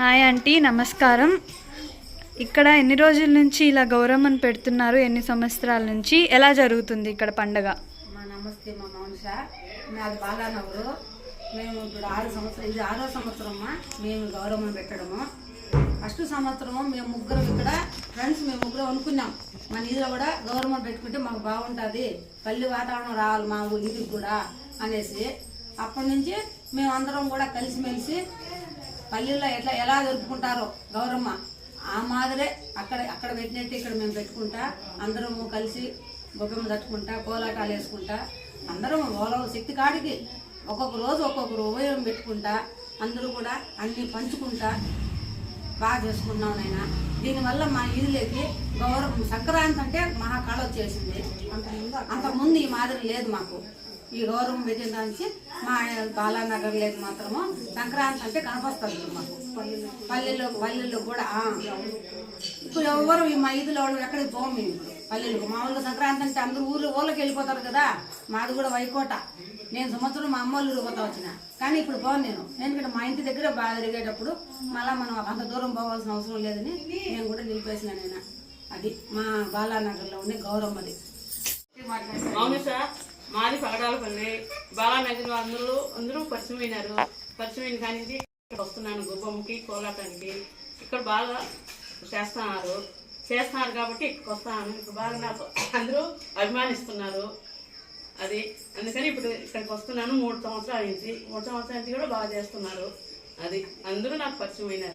Hi aunty నమస్కారం. ఇక్కడ ఎన్ని రోజుల నుంచి ఇలా గౌరమ్మను పెడుతున్నారు? ఎన్ని సంవత్సరాల నుంచి? ఎలా జరుగుతుంది ఇక్కడ పండగ? మా నమస్తే మా మౌనిష. నాది బాలానగరు. మేము ఇప్పుడు ఆరు సంవత్సరం ఇది ఆరో సంవత్సరమ్మా మేము గౌరవం పెట్టడము. ఫస్ట్ సంవత్సరము మేము ముగ్గురం ఇక్కడ ఫ్రెండ్స్ మేము ముగ్గురం అనుకున్నాం. మన ఇదిలో కూడా గౌరవం పెట్టుకుంటే మాకు బాగుంటుంది. పల్లి వాతావరణం రావాలి మా ఊరికి ఇంటికి కూడా అనేసి. అప్పటి నుంచి మేము అందరం కూడా కలిసిమెలిసి పల్లెల్లో ఎట్లా ఎలా జరుపుకుంటారో గౌరమ్మ ఆ మాదిరే అక్కడ అక్కడ పెట్టినట్టు ఇక్కడ మేము పెట్టుకుంటా అందరము కలిసి బొగ్గమ్మ తట్టుకుంటా కోలాటాలు వేసుకుంటా అందరం ఓలవ శక్తి కాడికి ఒక్కొక్క రోజు ఒక్కొక్కరు ఉపయోగం పెట్టుకుంటా అందరూ కూడా అన్ని పంచుకుంటా బాగా చేసుకున్నాం నాయన. దీనివల్ల మా ఇదిలోకి గౌరవం సంక్రాంతి అంటే మహా కళ వచ్చేసింది అంతకుముందు ఈ మాదిరి లేదు మాకు. ఈ గౌరవం పెట్టిన నుంచి మా బాలానగర్ లేదు మాత్రము సంక్రాంతి అంటే కనపస్తుంది మాకు పల్లెల్లో పల్లెల్లో కూడా ఇప్పుడు ఎవరు ఈ మా ఇదిలో వాళ్ళు ఎక్కడికి పోము మేము ఇప్పుడు? పల్లెలకు. మామూలుగా సంక్రాంతి అంటే అందరూ ఊర్లో ఊళ్ళకి వెళ్ళిపోతారు కదా. మాది కూడా వైకోట. నేను సంవత్సరం మా అమ్మ వాళ్ళు పోతా వచ్చిన. కానీ ఇప్పుడు పోను నేను. ఎందుకంటే మా ఇంటి దగ్గర బాగా తిరిగేటప్పుడు మళ్ళీ మనం అంత దూరం పోవాల్సిన అవసరం లేదని నేను కూడా నిలిపేసిన నేను. అది మా బాలానగర్లో ఉండే గౌరవం అది సార్ మాది పగడాలపల్లి బాలానగర్ అందరూ అందరూ పరిచయం అయినారు పరిచయం అయిన కానీ ఇక్కడ వస్తున్నాను గుబ్బమ్మకి కోలాటానికి. ఇక్కడ బాగా చేస్తున్నారు. చేస్తున్నారు కాబట్టి ఇక్కడికి వస్తాను ఇప్పుడు బాగా నాకు అందరూ అభిమానిస్తున్నారు. అది అందుకని ఇప్పుడు ఇక్కడికి వస్తున్నాను. మూడు సంవత్సరాల అయింది. మూడు సంవత్సరాల నుంచి కూడా బాగా చేస్తున్నారు. అది అందరూ నాకు పరిచయం అయినారు